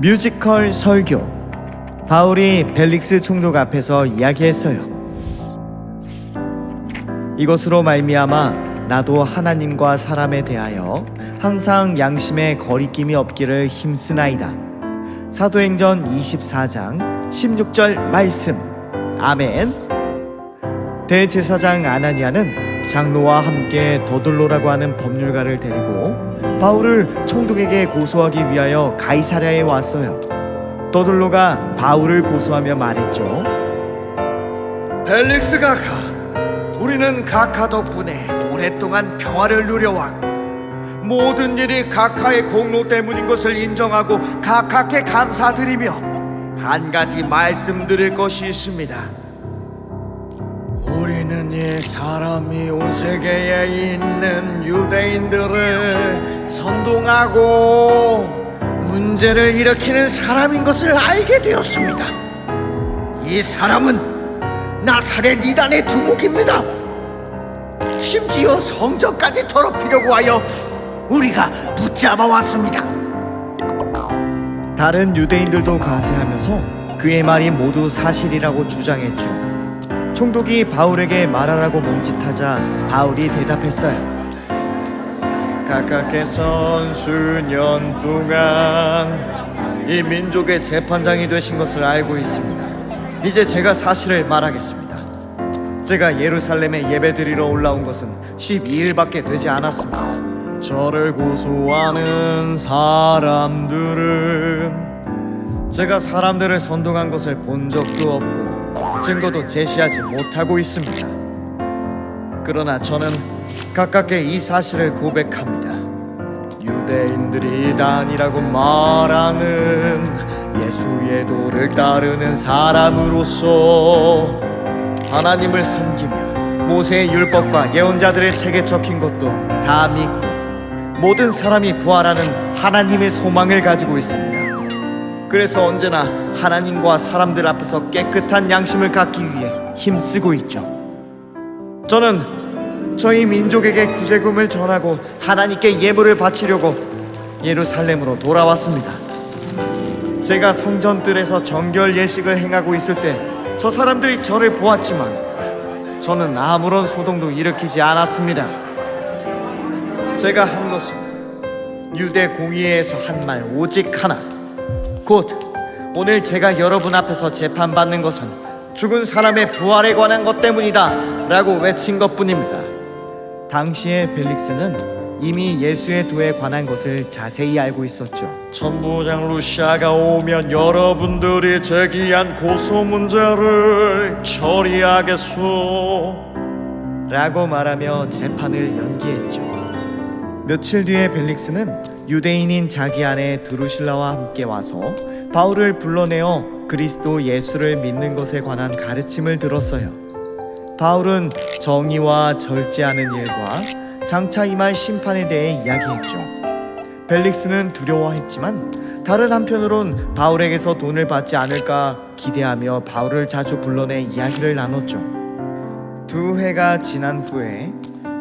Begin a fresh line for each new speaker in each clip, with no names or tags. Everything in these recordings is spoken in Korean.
뮤지컬 설교 바울이 벨릭스 총독 앞에서 이야기했어요. 이것으로 말미암아 나도 하나님과 사람에 대하여 항상 양심에 거리낌이 없기를 힘쓰나이다. 사도행전 24장 16절 말씀. 아멘. 대제사장 아나니아는 장로와 함께 더둘로라고 하는 법률가를 데리고 바울을 총독에게 고소하기 위하여 가이사랴에 왔어요. 더둘로가 바울을 고소하며 말했죠.
벨릭스 가카, 우리는 가카 덕분에 오랫동안 평화를 누려왔고 모든 일이 가카의 공로 때문인 것을 인정하고 가카께 감사드리며 한 가지 말씀드릴 것이 있습니다. 우리는 이 사람이 온 세계에 있는 유대인들을 선동하고 문제를 일으키는 사람인 것을 알게 되었습니다. 이 사람은 나사렛 이단의 두목입니다. 심지어 성전까지 더럽히려고 하여 우리가 붙잡아 왔습니다.
다른 유대인들도 가세하면서 그의 말이 모두 사실이라고 주장했죠. 총독이 바울에게 말하라고 멈칫하자 바울이 대답했어요. 각각께선 수년 동안 이 민족의 재판장이 되신 것을 알고 있습니다. 이제 제가 사실을 말하겠습니다. 제가 예루살렘에 예배드리러 올라온 것은 12일밖에 되지 않았습니다. 저를 고소하는 사람들은 제가 사람들을 선동한 것을 본 적도 없고 증거도 제시하지 못하고 있습니다. 그러나 저는 가깝게 이 사실을 고백합니다. 유대인들이 단이라고 말하는 예수의 도를 따르는 사람으로서 하나님을 섬기며 모세의 율법과 예언자들의 책에 적힌 것도 다 믿고 모든 사람이 부활하는 하나님의 소망을 가지고 있습니다. 그래서 언제나 하나님과 사람들 앞에서 깨끗한 양심을 갖기 위해 힘쓰고 있죠. 저는 저희 민족에게 구제금을 전하고 하나님께 예물을 바치려고 예루살렘으로 돌아왔습니다. 제가 성전들에서 정결 예식을 행하고 있을 때 저 사람들이 저를 보았지만 저는 아무런 소동도 일으키지 않았습니다. 제가 한 것은 유대 공의회에서 한 말 오직 하나. 곧 오늘 제가 여러분 앞에서 재판받는 것은 죽은 사람의 부활에 관한 것 때문이다 라고 외친 것 뿐입니다. 당시에 벨릭스는 이미 예수의 도에 관한 것을 자세히 알고 있었죠.
천부장 루시아가 오면 여러분들이 제기한 고소 문제를 처리하겠소.
라고 말하며 재판을 연기했죠. 며칠 뒤에 벨릭스는 유대인인 자기 아내 드루실라와 함께 와서 바울을 불러내어 그리스도 예수를 믿는 것에 관한 가르침을 들었어요. 바울은 정의와 절제하는 일과 장차 임할 심판에 대해 이야기했죠. 벨릭스는 두려워했지만 다른 한편으론 바울에게서 돈을 받지 않을까 기대하며 바울을 자주 불러내 이야기를 나눴죠. 두 해가 지난 후에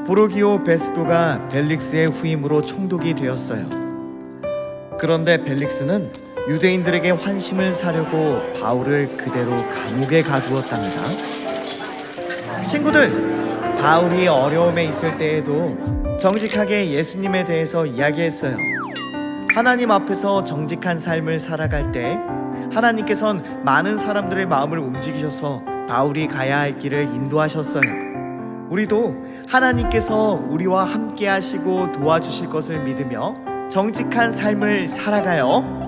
보로기오 베스도가 벨릭스의 후임으로 총독이 되었어요. 그런데 벨릭스는 유대인들에게 환심을 사려고 바울을 그대로 감옥에 가두었답니다. 친구들, 바울이 어려움에 있을 때에도 정직하게 예수님에 대해서 이야기했어요. 하나님 앞에서 정직한 삶을 살아갈 때 하나님께선 많은 사람들의 마음을 움직이셔서 바울이 가야 할 길을 인도하셨어요. 우리도 하나님께서 우리와 함께 하시고 도와주실 것을 믿으며 정직한 삶을 살아가요.